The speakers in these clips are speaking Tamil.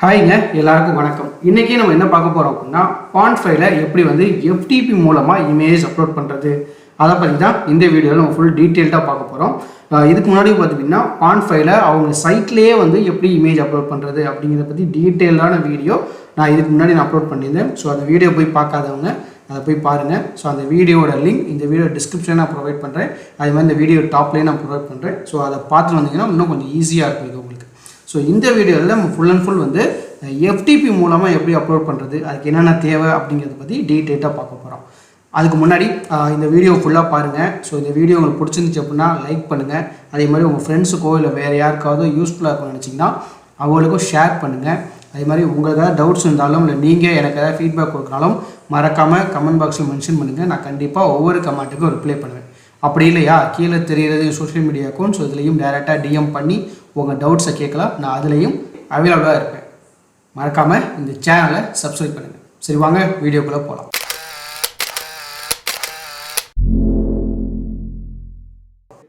ஹாய்ங்க எல்லாருக்கும் வணக்கம். இன்றைக்கி நம்ம என்ன பார்க்க போகிறோம் அப்படின்னா பான் ஃபைல எப்படி வந்து எஃப்டிபி மூலமாக இமேஜ் அப்லோட் பண்ணுறது அதை பற்றி தான் இந்த வீடியோவில் நம்ம ஃபுல் டீட்டெயில்டாக பார்க்க போகிறோம் இதுக்கு முன்னாடி பார்த்தீங்கன்னா பான் ஃபைல அவங்க சைட்லேயே வந்து எப்படி இமேஜ் அப்லோட் பண்ணுறது அப்படிங்கிறத பற்றி டீட்டெயிலான வீடியோ நான் இதுக்கு முன்னாடி நான் அப்லோட் பண்ணியிருந்தேன். ஸோ அந்த வீடியோ போய் பார்க்காதவங்க அதை போய் பாருங்கள் ஸோ அந்த வீடியோட லிங்க் இந்த வீடியோ டிஸ்கிரிப்ஷனில் நான் ப்ரொவைட் பண்ணுறேன் அதே மாதிரி இந்த வீடியோ டாப்லேயே நான் ப்ரொவைட் பண்ணுறேன் ஸோ அதை பார்த்துட்டு வந்தீங்கன்னா இன்னும் கொஞ்சம் ஈஸியாக இருக்கும். ஸோ இந்த வீடியோவில் நம்ம ஃபுல் அண்ட் ஃபுல் வந்து எஃப்டிபி மூலமாக எப்படி அப்லோட் பண்ணுறது அதுக்கு என்னென்ன தேவை அப்படிங்கிறத பற்றி டீட்டெயிலாக பார்க்க போகிறோம் அதுக்கு முன்னாடி இந்த வீடியோ ஃபுல்லாக பாருங்கள் ஸோ இந்த வீடியோ உங்களுக்கு பிடிச்சிருந்துச்சு அப்படின்னா லைக் பண்ணுங்கள் அதே மாதிரி உங்கள் ஃப்ரெண்ட்ஸுக்கோ இல்லை வேறு யாருக்காவது யூஸ்ஃபுல்லாக இருக்கும்னு நினச்சிங்கன்னா அவங்களுக்கும் ஷேர் பண்ணுங்கள் அதே மாதிரி உங்களுக்கு ஏதாவது டவுட்ஸ் இருந்தாலும் இல்லை நீங்கள் எனக்கு ஏதாவது ஃபீட்பேக் கொடுக்குறாலும் மறக்காமல் கமெண்ட் பாக்ஸில் மென்ஷன் பண்ணுங்கள் நான் கண்டிப்பாக ஒவ்வொரு கமெண்ட்டுக்கும் ரிப்ளை பண்ணுவேன். அப்படி இல்லையா? கீழே தெரிகிறது சோஷியல் மீடியா அக்கௌண்ட்ஸ் இதுலேயும் டேரெக்டாக டிஎம் பண்ணி உங்கள் டவுட்ஸை கேட்கலாம். நான் அதுலேயும் அவைலபிளாக இருப்பேன். மறக்காமல் இந்த சேனலை சப்ஸ்கிரைப் பண்ணுங்கள் சரி வாங்க வீடியோக்குள்ளே போகலாம்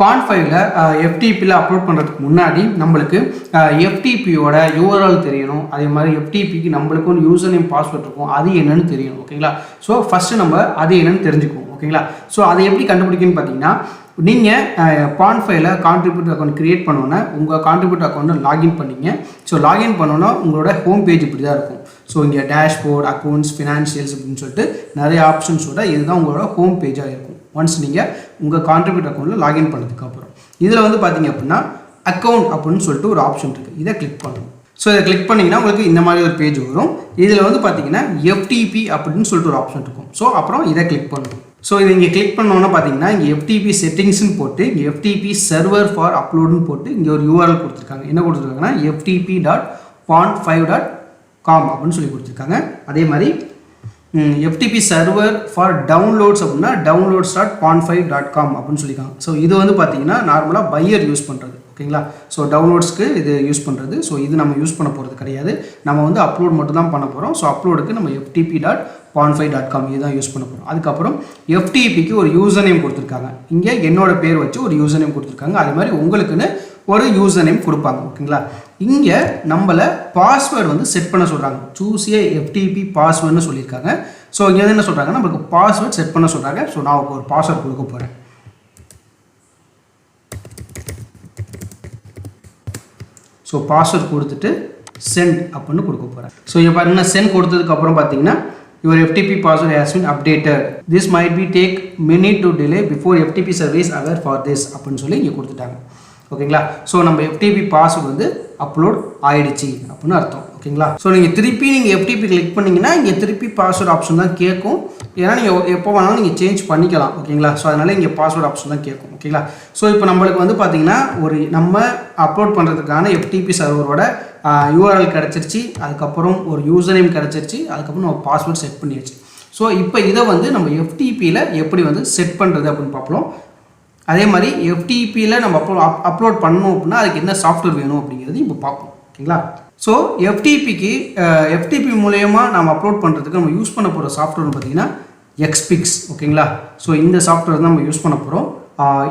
பான் ஃபைவ்ல எஃப்டிபியில் அப்லோட் பண்ணுறதுக்கு முன்னாடி நம்மளுக்கு எஃப்டிபியோட யூஆர்எல் தெரியணும். அதே மாதிரி எஃப்டிபிக்கு நம்மளுக்கு ஒரு யூசர் நேம் பாஸ்வேர்ட் இருக்கும். அது என்னன்னு தெரியணும். ஓகேங்களா? ஸோ ஃபஸ்ட்டு நம்ம அது என்னன்னு தெரிஞ்சுக்குவோம். ஓகேங்களா? ஸோ அதை எப்படி கண்டுபிடிக்கணும்னு பார்த்தீங்கன்னா நீங்கள் பான் ஃபைல கான்ட்ரிபியூட் அக்கௌண்ட் கிரியேட் பண்ணோன்னே உங்கள் கான்ட்ரிபியூட் அக்கௌண்ட்டை லாகின் பண்ணிங்க. ஸோ லாகின் பண்ணோன்னா உங்களோட ஹோம் பேஜ் இப்படி தான் இருக்கும். ஸோ இங்கே டேஷ்போர்ட் அக்கௌண்ட்ஸ் ஃபினான்ஷியல்ஸ் அப்படின்னு சொல்லிட்டு நிறைய ஆப்ஷன்ஸோட இதுதான் உங்களோட ஹோம் பேஜாக இருக்கும். ஒன்ஸ் நீங்கள் உங்கள் கான்ட்ரிபியூட் அக்கௌண்ட்டில் லாகின் பண்ணதுக்கு அப்புறம். இதில் வந்து பார்த்தீங்க அப்படின்னா அக்கௌண்ட் அப்படின்னு சொல்லிட்டு ஒரு ஆப்ஷன் இருக்குது இதை கிளிக் பண்ணணும் ஸோ இதை கிளிக் பண்ணிங்கன்னா உங்களுக்கு இந்த மாதிரி ஒரு பேஜ் வரும். இதில் வந்து பார்த்தீங்கன்னா எஃப்டிபி அப்படின்னு சொல்லிட்டு ஒரு ஆப்ஷன் இருக்கும். ஸோ அப்புறம் இதை கிளிக் பண்ணணும் ஸோ இதை இங்கே கிளிக் பண்ணோன்னா பார்த்தீங்கன்னா இங்கே எஃப்டிபி செட்டிங்ஸ்னு போட்டு இங்கே எஃப்டிபி சர்வர் ஃபார் அப்லோடுன்னு போட்டு இங்கே ஒரு யூஆர்எல் கொடுத்துருக்காங்க. என்ன கொடுத்துருக்காங்கன்னா FTP dot pond five dot com அப்படின்னு சொல்லி கொடுத்துருக்காங்க. அதே மாதிரி எஃப்டிபி சர்வர் ஃபார் டவுன்லோட்ஸ் அப்படின்னா downloads dot pond five dot com அப்படின்னு சொல்லியிருக்காங்க. ஸோ இது வந்து பார்த்தீங்கன்னா நார்மலாக பையர் யூஸ் பண்ணுறது ஓகேங்களா? ஸோ டவுன்லோட்ஸ்க்கு இது யூஸ் பண்ணுறது ஸோ இது நம்ம யூஸ் பண்ண போகிறது கிடையாது. நம்ம வந்து அப்லோட் மட்டும் தான் பண்ண போகிறோம் ஸோ அப்லோடுக்கு நம்ம FTP dot pond dot com இதுதான் யூஸ் பண்ண போகிறோம் அதுக்கப்புறம் எஃப்டிபிக்கு ஒரு யூசர் நேம் கொடுத்துருக்காங்க. இங்கே என்னோட பேர் வச்சு ஒரு யூசர் நேம் கொடுத்துருக்காங்க. அது மாதிரி உங்களுக்குன்னு ஒரு யூசர் நேம் கொடுப்பாங்க. ஓகேங்களா? இங்கே நம்மளை பாஸ்வேர்டு வந்து செட் பண்ண சொல்கிறாங்க சூஸியே எஃப்டிபி பாஸ்வேர்டுன்னு சொல்லியிருக்காங்க. ஸோ இங்கே என்ன சொல்கிறாங்க நம்மளுக்கு பாஸ்வேர்ட் செட் பண்ண சொல்கிறாங்க ஸோ நான் ஒரு பாஸ்வேர்ட் கொடுக்க போகிறேன் ஸோ பாஸ்வேர்ட் கொடுத்துட்டு சென்ட் அப்படின்னு கொடுக்க போகிறேன் ஸோ இங்கே பாருங்கன்னா சென்ட் கொடுத்ததுக்கப்புறம் பார்த்தீங்கன்னா your FTP password has been updated this might be take minute to delay before FTP service aware for this அப்படின்னு சொல்லி இங்கே கொடுத்துட்டாங்க. ஓகேங்களா? ஸோ நம்ம எஃப்டிபி பாஸ்வேர்டு வந்து அப்லோட் ஆயிடுச்சு அப்படின்னு அர்த்தம். ஓகேங்களா? ஸோ நீங்கள் திருப்பி நீங்கள் எஃப்டிபி கிளிக் பண்ணீங்கன்னா இங்கே திருப்பி பாஸ்வேர்டு ஆப்ஷன் தான் கேட்கும். ஏன்னா நீங்கள் எப்போ வேணாலும் நீங்கள் சேஞ்ச் பண்ணிக்கலாம். ஓகேங்களா? ஸோ அதனால் இங்கே பாஸ்வேர்டு ஆப்ஷன் தான் கேட்கும். ஓகேங்களா? ஸோ இப்போ நம்மளுக்கு வந்து பார்த்தீங்கன்னா ஒரு நம்ம அப்லோட் பண்ணுறதுக்கான எஃப்டிபி சர்வரோட யூஆர்எல் கிடச்சிருச்சு. அதுக்கப்புறம் ஒரு யூசர் நேம் கிடச்சிருச்சு. அதுக்கப்புறம் நம்ம பாஸ்வேர்ட் செட் பண்ணியாச்சு. ஸோ இப்போ இதை வந்து நம்ம எஃப்டிபியில் எப்படி வந்து செட் பண்ணுறது அப்படின்னு பார்ப்போம். அதே மாதிரி எஃப்டிபியில் நம்ம அப்லோ அப் அப்லோட் பண்ணணும் அப்படின்னா அதுக்கு என்ன சாஃப்ட்வேர் வேணும் அப்படிங்கிறது இப்போ பார்ப்போம். ஓகேங்களா? ஸோ எஃப்டிபிக்கு எஃப்டிபி மூலயமா நம்ம அப்லோட் பண்ணுறதுக்கு நம்ம யூஸ் பண்ண போகிற சாஃப்ட்வேர்னு பார்த்தீங்கன்னா எக்ஸ்பிக்ஸ் ஓகேங்களா? ஸோ இந்த சாஃப்ட்வேர் தான் நம்ம யூஸ் பண்ண போகிறோம்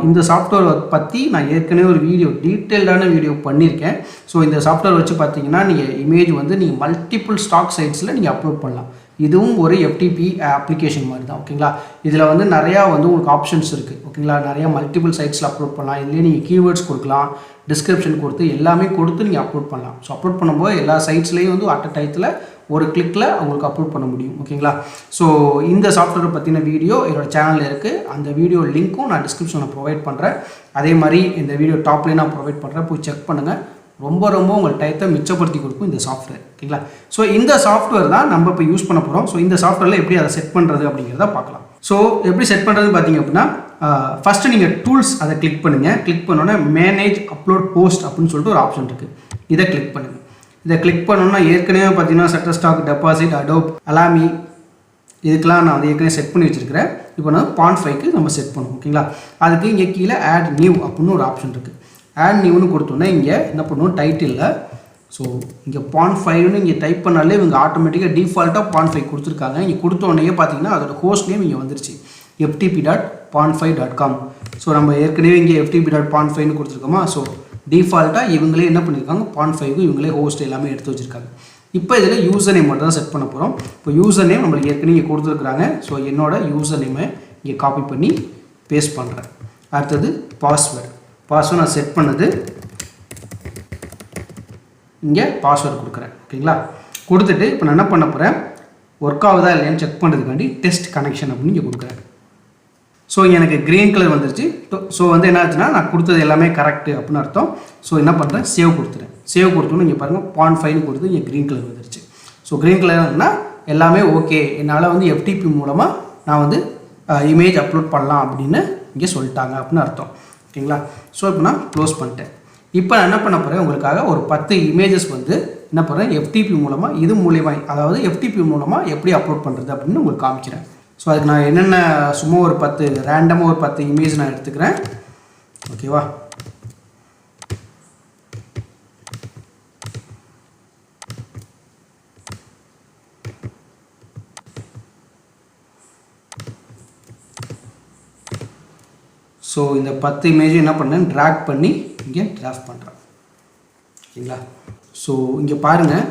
இந்த சாஃப்ட்வேர் பற்றி நான் ஏற்கனவே ஒரு வீடியோ டீட்டெயில்டான வீடியோ பண்ணியிருக்கேன். ஸோ இந்த சாஃப்ட்வேர் வச்சு பார்த்தீங்கன்னா நீங்கள் இமேஜ் வந்து நீங்கள் மல்டிபிள் ஸ்டாக் சைட்ஸில் நீங்கள் அப்லோட் பண்ணலாம். இதுவும் ஒரு எஃப்டிபி அப்ளிகேஷன் மாதிரி தான் ஓகேங்களா இதில் வந்து நிறையா வந்து உங்களுக்கு ஆப்ஷன்ஸ் இருக்குது ஓகேங்களா நிறையா மல்டிபிள் சைட்ஸில் அப்லோட் பண்ணலாம். இதுலேயே நீங்கள் கீவேர்ட்ஸ் கொடுக்கலாம் டிஸ்கிரிப்ஷன் கொடுத்து எல்லாமே கொடுத்து நீங்கள் அப்லோட் பண்ணலாம். ஸோ அப்லோட் பண்ணும்போது எல்லா சைட்ஸ்லேயும் வந்து அட் அ டயத்தில் ஒரு கிளிக்கில் உங்களுக்கு அப்லோட் பண்ண முடியும் ஓகேங்களா ஸோ இந்த சாஃப்ட்வேரை பற்றின வீடியோ என்னோட சேனலில் இருக்குது அந்த வீடியோ லிங்க்கும் நான் டிஸ்கிரிப்ஷனில் ப்ரொவைட் பண்ணுறேன் அதே மாதிரி இந்த வீடியோ டாப்லேயே நான் ப்ரொவைட் பண்ணுறேன் போய் செக் பண்ணுங்கள் ரொம்ப ரொம்ப உங்கள் டயத்தை மிச்சப்படுத்தி கொடுக்கும் இந்த சாஃப்ட்வேர் ஓகேங்களா ஸோ இந்த சாஃப்ட்வேர் தான் நம்ம இப்போ யூஸ் பண்ண போகிறோம் ஸோ இந்த சாஃப்ட்வேரில் எப்படி அதை செட் பண்ணுறது அப்படிங்கிறத பார்க்கலாம். ஸோ எப்படி செட் பண்ணுறதுன்னு பார்த்தீங்க அப்படின்னா ஃபஸ்ட்டு நீங்கள் டூல்ஸ் அதை கிளிக் பண்ணுங்கள் கிளிக் பண்ணோன்னே மேனேஜ் அப்லோட் போஸ்ட் அப்படின்னு சொல்லிட்டு ஒரு ஆப்ஷன் இருக்குது இதை கிளிக் பண்ணுங்கள் இதை கிளிக் பண்ணோன்னா ஏற்கனவே பார்த்தீங்கன்னா Shutterstock deposit Adobe Alamy இதுக்கெலாம் நான் வந்து ஏற்கனவே செட் பண்ணி வச்சுருக்கிறேன். இப்போ நான் பான் ஃபைவ்க்கு நம்ம செட் பண்ணுவோம் ஓகேங்களா அதுக்கு இங்கே கீழே ஆட் நியூ அப்படின்னு ஒரு ஆப்ஷன் இருக்குது ஆட் நியூன்னு கொடுத்தோன்னே இங்கே என்ன பண்ணுவோம்? டைட்டிலில் ஸோ இங்கே பான் ஃபைவ்னு இங்கே டைப் பண்ணாலே இவங்க ஆட்டோமேட்டிக்காக டிஃபால்ட்டாக பான் ஃபைவ் கொடுத்துருக்காங்க. இங்கே கொடுத்தோடனே பார்த்தீங்கன்னா அதோட ஹோஸ்ட் நேம் இங்கே வந்துருச்சு. FTP dot pond five dot com so நம்ம ஏற்கனவே இங்கே எஃப்டிபி டாட் பான் ஃபைவ்னு கொடுத்துருக்கோமா? ஸோ டிஃபால்ட்டாக இவங்களே என்ன பண்ணியிருக்காங்க பாயிண்ட் ஃபைவ்க்கு இவங்களே ஹோஸ்ட் எல்லாமே எடுத்து வச்சுருக்காங்க. இப்போ இதில் யூசர் நேம் மட்டும் தான் செட் பண்ண போகிறோம் இப்போ யூசர் நேம் நம்மளுக்கு ஏற்கனவே இங்கே கொடுத்துருக்குறாங்க. ஸோ என்னோட யூசர் நேமை இங்கே காப்பி பண்ணி பேஸ்ட் பண்ணுறேன் அடுத்தது பாஸ்வேர்டு பாஸ்வேர்டு நான் செட் பண்ணது இங்கே பாஸ்வேர்டு கொடுக்குறேன். ஓகேங்களா? கொடுத்துட்டு இப்போ நான் என்ன பண்ண போகிறேன் ஒர்க் ஆகுதா இல்லையான்னு செக் பண்ணுறதுக்காண்டி டெஸ்ட் கனெக்ஷன் அப்படின்னு இங்கே கொடுக்குறேன். ஸோ எனக்கு க்ரீன் கலர் வந்துருச்சு. ஸோ வந்து என்ன ஆச்சுன்னா நான் கொடுத்தது எல்லாமே கரெக்டு அப்படின்னு அர்த்தம். ஸோ என்ன பண்ணுறேன் சேவ் கொடுத்துறேன் சேவ் கொடுத்தோன்னு இங்கே பாருங்கள் பாயிண்ட் ஃபைவ் கொடுத்து இங்கே க்ரீன் கலர் வந்துருச்சு. ஸோ க்ரீன் கலர்னா எல்லாமே ஓகே என்னால் வந்து எஃப்டிபி மூலமாக நான் வந்து இமேஜ் அப்லோட் பண்ணலாம் அப்படின்னு இங்கே சொல்லிட்டாங்க அப்படின்னு அர்த்தம். ஓகேங்களா? ஸோ இப்போ நான் க்ளோஸ் பண்ணிட்டேன். இப்போ நான் என்ன பண்ண போகிறேன் உங்களுக்காக ஒரு பத்து இமேஜஸ் வந்து என்ன பண்ணுறேன் எஃப்டிபி மூலமாக இது மூலியமாக அதாவது எஃப்டிபி மூலமாக எப்படி அப்லோட் பண்ணுறது அப்படின்னு உங்களுக்கு காமிக்கிறேன். ஸோ அதுக்கு நான் என்னென்ன சும்மா ஒரு பத்து ரேண்டமாக ஒரு பத்து இமேஜ் நான் எடுத்துக்கிறேன். ஓகேவா ஸோ இந்த பத்து இமேஜும் என்ன பண்ணேன்? ட்ராக் பண்ணி இங்கே டிராஃப்ட் பண்ணுறேன் ஓகேங்களா? ஸோ இங்கே பாருங்கள்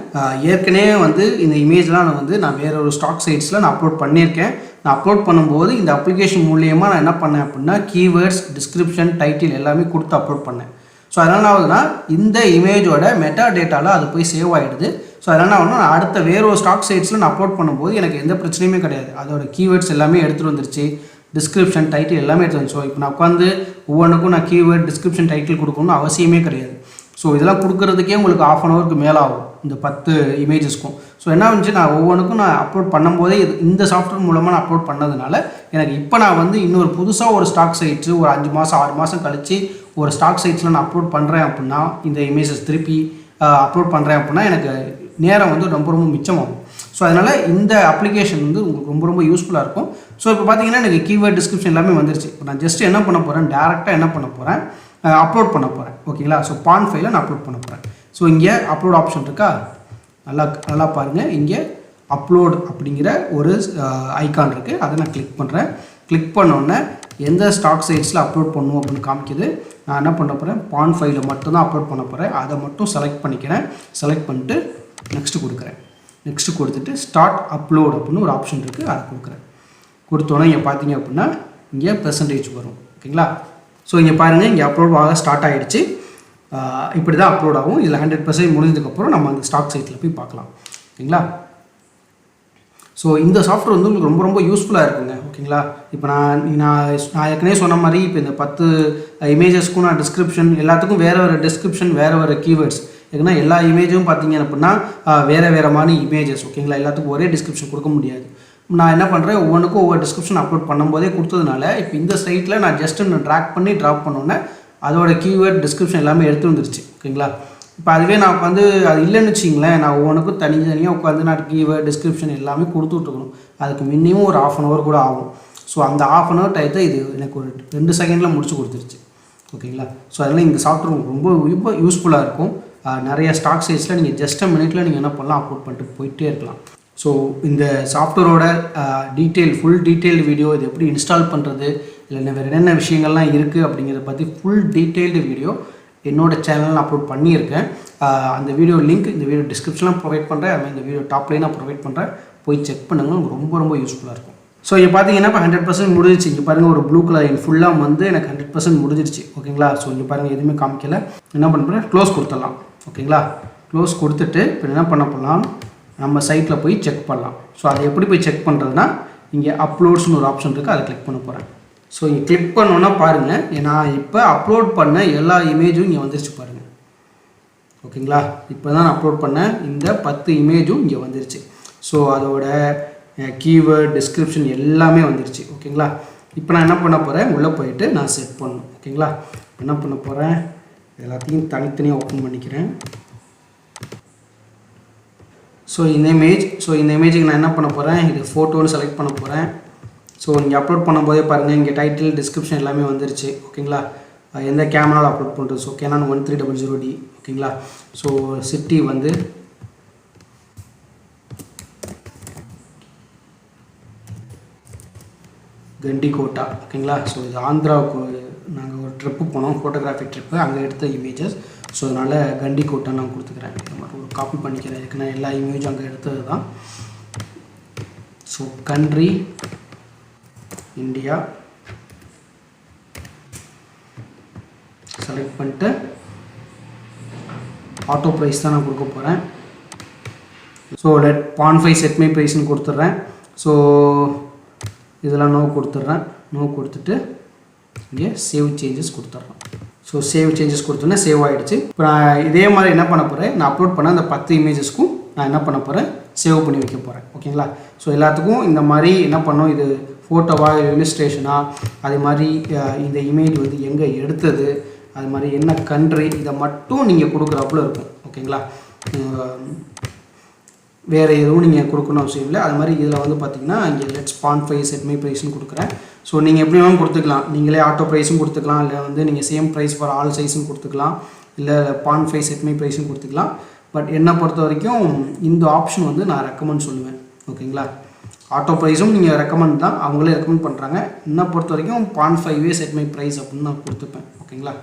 ஏற்கனவே வந்து இந்த இமேஜ்லாம் நான் வந்து நான் வேற ஒரு ஸ்டாக் சைட்ஸில் நான் அப்லோட் பண்ணியிருக்கேன். நான் அப்லோட் பண்ணும்போது இந்த அப்ளிகேஷன் மூலியமாக நான் என்ன பண்ணேன் அப்படின்னா கீவேர்ட்ஸ் டிஸ்கிரிப்ஷன் டைட்டில் எல்லாமே கொடுத்து அப்லோட் பண்ணேன். ஸோ அதனால் ஆகுதுன்னா இந்த இமேஜோட மெட்டா டேட்டாவில் அது போய் சேவ் ஆகிடுது ஸோ அதனால் என்ன ஆகுதுன்னா, நான் அடுத்த வேற ஒரு ஸ்டாக் சைட்ஸில் நான் அப்லோட் பண்ணும்போது எனக்கு எந்த பிரச்சனையுமே கிடையாது. அதோட கீவேர்ட்ஸ் எல்லாமே எடுத்துகிட்டு வந்துருச்சு. டிஸ்கிரிப்ஷன் டைட்டில் எல்லாமே எடுத்து வந்து ஸோ இப்போ நான் உட்காந்து ஒவ்வொன்றுக்கும் நான் கீவேர்ட் டிஸ்கிரிப்ஷன் டைட்டில் கொடுக்கணும்னு அவசியமே கிடையாது. ஸோ இதெல்லாம் கொடுக்குறதுக்கே உங்களுக்கு ஆஃப் அன் ஹவருக்கு மேலே ஆகும் இந்த பத்து இமேஜஸ்க்கும் ஸோ என்ன வந்துச்சு நான் ஒவ்வொன்றுக்கும் நான் அப்லோட் பண்ணும்போதே இது இந்த சாஃப்ட்வேர் மூலமாக நான் அப்லோட் பண்ணதுனால எனக்கு இப்போ நான் வந்து இன்னொரு புதுசாக ஒரு ஸ்டாக் சைட்ஸு ஒரு அஞ்சு மாதம் ஆறு மாதம் கழித்து ஒரு ஸ்டாக் சைட்ஸில் நான் அப்லோட் பண்ணுறேன் அப்படின்னா இந்த இமேஜஸ் திருப்பி அப்லோட் பண்ணுறேன் அப்படின்னா எனக்கு நேரம் வந்து ரொம்ப ரொம்ப மிச்சமாகும். ஸோ அதனால் இந்த அப்ளிகேஷன் வந்து உங்களுக்கு ரொம்ப ரொம்ப யூஸ்ஃபுல்லாக இருக்கும். ஸோ இப்போ பார்த்தீங்கன்னா எனக்கு கீவேர்ட் டிஸ்கிரிப்ஷன் எல்லாமே வந்துருச்சு. இப்போ நான் ஜஸ்ட் என்ன பண்ண போகிறேன் டேரெக்டாக என்ன பண்ண போகிறேன் அப்லோட் பண்ண போகிறேன் ஓகேங்களா ஸோ பான் ஃபைலை நான் அப்லோட் பண்ண போகிறேன் ஸோ இங்கே அப்லோட் ஆப்ஷன் இருக்கா? நல்லா நல்லா பாருங்கள் இங்கே அப்லோட் அப்படிங்கிற ஒரு uh, ஐக்கான் இருக்குது அதை நான் கிளிக் பண்ணுறேன் கிளிக் பண்ணோன்னே எந்த ஸ்டாக் சைட்ஸில் அப்லோட் பண்ணுவோம் அப்படின்னு காமிக்குது. நான் என்ன பண்ண போகிறேன் பான் ஃபைலில் மட்டும்தான் அப்லோட் பண்ண போகிறேன் அதை மட்டும் செலக்ட் பண்ணிக்கிறேன். செலக்ட் பண்ணிட்டு நெக்ஸ்ட்டு கொடுக்குறேன். நெக்ஸ்ட்டு கொடுத்துட்டு ஸ்டார்ட் அப்லோட் அப்படின்னு ஒரு ஆப்ஷன் இருக்குது அதை கொடுக்குறேன். கொடுத்தோன்னே இங்கே பார்த்தீங்க அப்படின்னா இங்கே பெர்சன்டேஜ் வரும். ஓகேங்களா? ஸோ இங்கே பாருங்கள் இங்கே அப்லோட் ஆக ஸ்டார்ட் ஆகிடுச்சு இப்படி தான் அப்லோட் ஆகும். இதில் ஹண்ட்ரட் பர்சன்ட் முடிஞ்சதுக்கப்புறம் நம்ம அந்த ஸ்டாக் சைட்டில் போய் பார்க்கலாம். ஓகேங்களா? ஸோ இந்த சாஃப்ட்வேர் வந்து உங்களுக்கு ரொம்ப ரொம்ப யூஸ்ஃபுல்லாக இருக்குங்க. ஓகேங்களா? இப்போ நான் நான் நான் ஏற்கனவே சொன்ன மாதிரி இப்போ இந்த பத்து இமேஜஸ்க்கும் நான் டிஸ்கிரிப்ஷன் எல்லாத்துக்கும் வேறு வேறு டிஸ்கிரிப்ஷன் வேறு வேறு கீவேர்ட்ஸ் ஏன்னா எல்லா இமேஜும் பார்த்தீங்க அப்படின்னா வேறு வேறு மாதிரி இமேஜஸ் ஓகேங்களா? எல்லாத்துக்கும் ஒரே டிஸ்கிரிப்ஷன் கொடுக்க முடியாது. நான் என்ன பண்ணுறேன் ஒவ்வொன்றுக்கும் ஒவ்வொரு டிஸ்கிரிப்ஷன் அப்லோட் பண்ணும்போதே கொடுத்ததுனால இப்போ இந்த சைட்டில் நான் ஜஸ்ட் நான் ட்ராக் பண்ணி ட்ராப் பண்ணோன்னே அதோட கீவேர்ட் டிஸ்கிரிப்ஷன் எல்லாமே எடுத்து வந்துருச்சு ஓகேங்களா? இப்போ அதுவே நான் உட்காந்து அது இல்லைன்னு வச்சிங்களேன் நான் ஒவ்வொன்றுக்கும் தனி தனியாக உட்காந்து நான் கீவேர்ட் டிஸ்கிரிப்ஷன் எல்லாமே கொடுத்துட்ருக்கணும் அதுக்கு மினிமம் ஒரு ஆஃப் அன் ஹவர் கூட ஆகும். ஸோ அந்த ஆஃப் அன் ஹவர் டயத்தை இது எனக்கு ஒரு ரெண்டு செகண்டில் முடிச்சு கொடுத்துருச்சு ஓகேங்களா? ஸோ அதனால் இந்த சாஃப்ட்வேர் உங்களுக்கு ரொம்ப ரொம்ப யூஸ்ஃபுல்லாக இருக்கும். நிறைய ஸ்டாக் சைஸில் நீங்கள் ஜஸ்ட் அ மினிட்ல நீங்கள் என்ன பண்ணலாம் அப்லோட் பண்ணிட்டு போயிட்டே இருக்கலாம். ஸோ இந்த சாஃப்ட்வேரோட டீட்டெயில் ஃபுல் டீட்டெயில் வீடியோ இது எப்படி இன்ஸ்டால் பண்ணுறது இல்லை வேறு என்னென்ன விஷயங்கள்லாம் இருக்குது அப்படிங்கிறத பற்றி ஃபுல் டீட்டெயில்டு வீடியோ என்னோட சேனலில் அப்லோட் பண்ணியிருக்கேன். அந்த வீடியோ லிங்க் இந்த வீடியோ டிஸ்கிரிப்ஷனில் ப்ரொவைட் பண்ணுறேன் அதுமாதிரி இந்த வீடியோ டாப் லைனாக ப்ரொவைட் பண்ணுறேன் போய் செக் பண்ணுங்கள் உங்களுக்கு ரொம்ப ரொம்ப யூஸ்ஃபுல்லாக இருக்கும். ஸோ இங்கே பார்த்தீங்கன்னா இப்போ ஹண்ட்ரட் பர்சன்ட் முடிஞ்சிச்சு இங்கே பாருங்கள் ஒரு ப்ளூ கலர் என் ஃபுல்லாக வந்து எனக்கு ஹண்ட்ரட் பர்சன்ட் முடிஞ்சிருச்சு. ஓகேங்களா? ஸோ இங்கே பாருங்கள் எதுவுமே காமிக்கல. என்ன பண்ண போகிறேன் க்ளோஸ் கொடுத்துடலாம். ஓகேங்களா? க்ளோஸ் கொடுத்துட்டு இப்போ என்ன பண்ண போகலாம் நம்ம சைட்டில் போய் செக் பண்ணலாம். ஸோ அதை எப்படி போய் செக் பண்ணுறதுனா இங்கே அப்லோட்ஸ்னு ஒரு ஆப்ஷன் இருக்குது அதை கிளிக் பண்ண போகிறேன் ஸோ இங்கே கிளிக் பண்ணோன்னா பாருங்கள் நான் இப்போ அப்லோட் பண்ண எல்லா இமேஜும் இங்கே வந்துருச்சு பாருங்கள் ஓகேங்களா இப்போ தான் நான் அப்லோட் பண்ணேன் இந்த பத்து இமேஜும் இங்கே வந்துருச்சு. ஸோ அதோட கீவேர்ட் டிஸ்கிரிப்ஷன் எல்லாமே வந்துருச்சு. ஓகேங்களா இப்போ நான் என்ன பண்ண போகிறேன் உள்ளே போயிட்டு நான் செட் பண்ணணும். ஓகேங்களா என்ன பண்ண போகிறேன் எல்லாத்தையும் தனித்தனியாக ஓப்பன் பண்ணிக்கிறேன். ஸோ இந்த இமேஜ் ஸோ இந்த இமேஜுக்கு நான் என்ன பண்ண போகிறேன் இது ஃபோட்டோன்னு செலக்ட் பண்ண போகிறேன் ஸோ நீங்கள் அப்லோட் பண்ணும்போதே பாருங்கள் இங்கே டைட்டில் டிஸ்கிரிப்ஷன் எல்லாமே வந்துருச்சு ஓகேங்களா எந்த கேமராவில் அப்லோட் பண்ணுறது so Canon one three double zero D ஓகேங்களா ஸோ சிட்டி வந்து கண்டிகோட்டா ஓகேங்களா ஸோ இது ஆந்திராவுக்கு நாங்கள் ஒரு ட்ரிப்பு போனோம் ஃபோட்டோகிராஃபி ட்ரிப்பு அங்கே எடுத்த இமேஜஸ் ஸோ அதனால் கண்டிகோட்டா நான் கொடுத்துக்கிறேன். இந்த மாதிரி ஒரு காப்பி பண்ணிக்கிறேன். ஏற்கனவே நான் எல்லா இமேஜும் அங்கே எடுத்தது தான் ஸோ கண்ட்ரி இந்தியா. செலக்ட் பண்ணிட்டு ஆட்டோ ப்ரைஸ் தான் நான் கொடுக்க போகிறேன் so let pond five set my ப்ரைஸ்னு கொடுத்துட்றேன். ஸோ இதெல்லாம் நோ கொடுத்துட்றேன். நோ கொடுத்துட்டு இங்கே சேவ் சேஞ்சஸ் கொடுத்துட்றேன் ஸோ சேவ் சேஞ்சஸ் கொடுத்தோன்னே சேவ் ஆகிடுச்சு இப்போ நான் இதே மாதிரி என்ன பண்ண போகிறேன் நான் அப்லோட் பண்ண அந்த பத்து இமேஜஸ்க்கும் நான் என்ன பண்ண போகிறேன் சேவ் பண்ணி வைக்க போகிறேன் ஓகேங்களா ஸோ எல்லாத்துக்கும் இந்த மாதிரி என்ன பண்ணோம்? இது ஃபோட்டோவா இலிஸ்ட்ரேஷனா அது மாதிரி இந்த இமேஜ் வந்து எங்கே எடுத்தது அது மாதிரி என்ன கண்ட்ரி இதை மட்டும் நீங்கள் கொடுக்குறாப்புல இருக்கும் ஓகேங்களா வேறு எதுவும் நீங்கள் கொடுக்கணும் அவசியம் இல்லை. அது மாதிரி இதில் வந்து பார்த்தீங்கன்னா இங்கே let's pond five set my ப்ரைஸ்னு கொடுக்குறேன். ஸோ நீங்கள் எப்படி வேணாலும் கொடுத்துக்கலாம். நீங்களே ஆட்டோ ப்ரைஸும் கொடுத்துக்கலாம். இல்லை வந்து நீங்கள் சேம் ப்ரைஸ் ஃபார் ஆல் சைஸும் கொடுத்துக்கலாம். இல்லை பான் ஃபைவ் செட் மை ப்ரைஸும் கொடுத்துக்கலாம். பட் என்னை பொறுத்த வரைக்கும் இந்த ஆப்ஷன் வந்து நான் ரெக்கமெண்ட் சொல்லுவேன் ஓகேங்களா ஆட்டோ ப்ரைஸும் நீங்கள் ரெக்கமெண்ட் தான். அவங்களே ரெக்கமெண்ட் பண்ணுறாங்க என்னை பொறுத்த வரைக்கும் பான் ஃபைவே செட் மை ப்ரைஸ் அப்படின்னு நான் கொடுத்துப்பேன். ஓகேங்களா?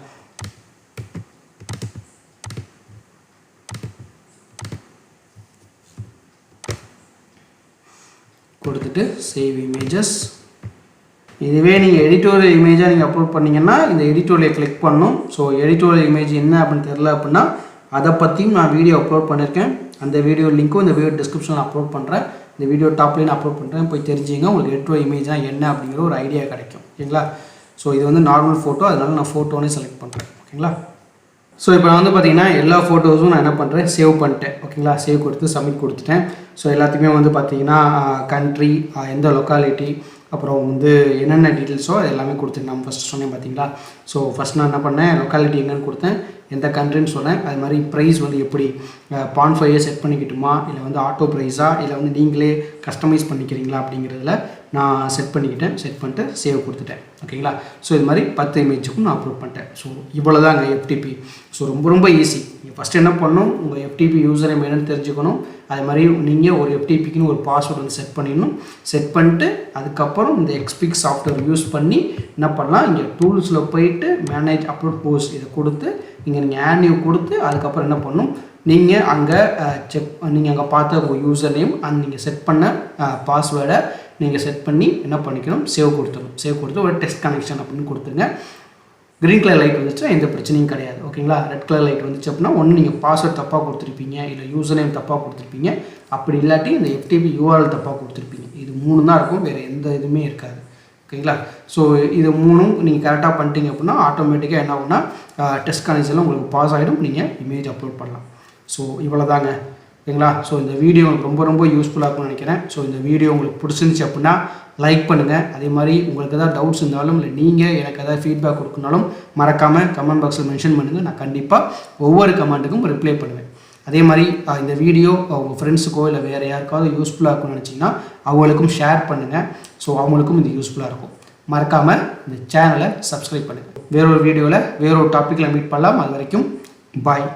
கொடுத்துட்டு சேவ் இமேஜஸ் இதுவே நீங்கள் எடிட்டோரியல் இமேஜாக நீங்கள் அப்லோட் பண்ணிங்கன்னா இந்த எடிட்டோரியலை கிளிக் பண்ணும். ஸோ எடிட்டோரியல் இமேஜ் என்ன அப்படின்னு தெரில அப்படின்னா அதை பற்றியும் நான் வீடியோ அப்லோட் பண்ணியிருக்கேன் அந்த வீடியோ லிங்க்கும் இந்த வீடியோ டிஸ்கிரிப்ஷனில் அப்லோட் பண்ணுறேன் இந்த வீடியோ டாப்லேயும் அப்லோட் பண்ணுறேன் போய் தெரிஞ்சுங்க உங்களுக்கு எடிட்டோரியல் இமேஜாக என்ன அப்படிங்கிற ஒரு ஐடியா கிடைக்கும். ஓகேங்களா? ஸோ இது வந்து நார்மல் ஃபோட்டோ அதனால் நான் ஃபோட்டோனே செலக்ட் பண்ணுறேன் ஓகேங்களா? ஸோ இப்போ நான் வந்து பார்த்தீங்கன்னா எல்லா ஃபோட்டோஸும் நான் என்ன பண்ணுறேன் சேவ் பண்ணிட்டேன். ஓகேங்களா? சேவ் கொடுத்து சப்மிட் கொடுத்துட்டேன். ஸோ எல்லாத்துக்குமே வந்து பார்த்தீங்கன்னா கண்ட்ரி எந்த லொக்காலிட்டி அப்புறம் வந்து என்னென்ன டீட்டெயில்ஸோ எல்லாமே கொடுத்துருந்தேன் நான் ஃபஸ்ட் சொன்னேன் பார்த்தீங்களா ஸோ ஃபஸ்ட் நான் என்ன பண்ணேன்? லொக்காலிட்டி என்னென்னு கொடுத்தேன். எந்த கண்ட்ரின்னு சொன்னேன். அது மாதிரி ப்ரைஸ் வந்து எப்படி பான் ஃபைவ் செட் பண்ணிக்கிட்டுமா இல்லை வந்து ஆட்டோ ப்ரைஸா இல்லை வந்து நீங்களே கஸ்டமைஸ் பண்ணிக்கிறீங்களா அப்படிங்கிறதுல நான் செட் பண்ணிக்கிட்டேன். செட் பண்ணிட்டு சேவ் கொடுத்துட்டேன். ஓகேங்களா ஸோ இது மாதிரி பத்து இமேஜுக்கும் நான் அப்லோட் பண்ணிட்டேன். ஸோ இவ்வளோதாங்க எஃப்டிபி ஸோ ரொம்ப ரொம்ப ஈஸி நீங்கள் ஃபஸ்ட்டு என்ன பண்ணணும்? உங்கள் எஃப்டிபி யூசர் என்னென்னு தெரிஞ்சுக்கணும். அது மாதிரி நீங்கள் ஒரு எஃப்டிபிக்குன்னு ஒரு பாஸ்வேர்டு வந்து செட் பண்ணிடணும். செட் பண்ணிட்டு அதுக்கப்புறம் இந்த எக்ஸ்பிக் சாஃப்ட்வேர் யூஸ் பண்ணி என்ன பண்ணலாம்? இங்கே டூல்ஸில் போயிட்டு மேனேஜ் அப்லோட் போஸ்ட் இதை கொடுத்து இங்கே நீங்கள் ஆன்யூ கொடுத்து அதுக்கப்புறம் என்ன பண்ணணும் நீங்கள் அங்கே செக் நீங்கள் அங்கே பார்த்த உங்கள் யூசர் நேம் அந்த நீங்கள் செட் பண்ண பாஸ்வேர்டை நீங்கள் செட் பண்ணி என்ன பண்ணிக்கணும்? சேவ் கொடுத்துடணும். சேவ் கொடுத்து ஒரு டெஸ்ட் கனெக்ஷன் அப்படின்னு கொடுத்துருங்க க்ரீன் கலர் லைட் வந்துச்சுன்னா எந்த பிரச்சனையும் கிடையாது. ஓகேங்களா ரெட் கலர் லைட் வந்துச்சு அப்படின்னா ஒன்று நீங்கள் பாஸ்வேர்ட் தப்பாக கொடுத்துருப்பீங்க இல்லை யூசர் நேம் தப்பாக கொடுத்துருப்பீங்க. அப்படி இல்லாட்டி இந்த எஃப்டிபி யூஆர்எல் தப்பாக கொடுத்துருப்பீங்க. இது மூணு தான் இருக்கும் வேறு எந்த இதுவுமே இருக்காது. ஓகேங்களா? ஸோ இது மூணும் நீங்கள் கரெக்டாக பண்ணிட்டீங்க அப்படின்னா ஆட்டோமேட்டிக்காக என்ன ஆகும்னா டெஸ்ட் கனெக்ஷன்லாம் உங்களுக்கு பாஸ் ஆகிடும் நீங்கள் இமேஜ் அப்லோட் பண்ணலாம். ஸோ இவ்வளோ தாங்க ஓகேங்களா? ஸோ இந்த வீடியோ உங்களுக்கு ரொம்ப ரொம்ப யூஸ்ஃபுல்லாக இருக்கும்னு நினைக்கிறேன். ஸோ இந்த வீடியோ உங்களுக்கு பிடிச்சிருந்துச்சி அப்படின்னா லைக் பண்ணுங்கள் அதே மாதிரி உங்களுக்கு எதாவது டவுட்ஸ் இருந்தாலும் இல்லை நீங்கள் எனக்கு எதாவது ஃபீட்பேக் கொடுக்கணுனாலும் மறக்காமல் கமெண்ட் பாக்ஸில் மென்ஷன் பண்ணுங்கள் நான் கண்டிப்பாக ஒவ்வொரு கமெண்ட்டுக்கும் ரிப்ளை பண்ணுவேன். அதே மாதிரி இந்த வீடியோ உங்கள் ஃப்ரெண்ட்ஸுக்கோ இல்லை வேறு யாருக்காவது யூஸ்ஃபுல்லாக இருக்கும்னு நினச்சிங்கன்னா அவங்களுக்கும் ஷேர் பண்ணுங்கள் ஸோ அவங்களுக்கும் இது யூஸ்ஃபுல்லாக இருக்கும். மறக்காமல் இந்த சேனலை சப்ஸ்கிரைப் பண்ணுங்கள் வேறொரு வீடியோவில் வேறொரு டாப்பிக்கில் மீட் பண்ணலாம். அது வரைக்கும் பாய்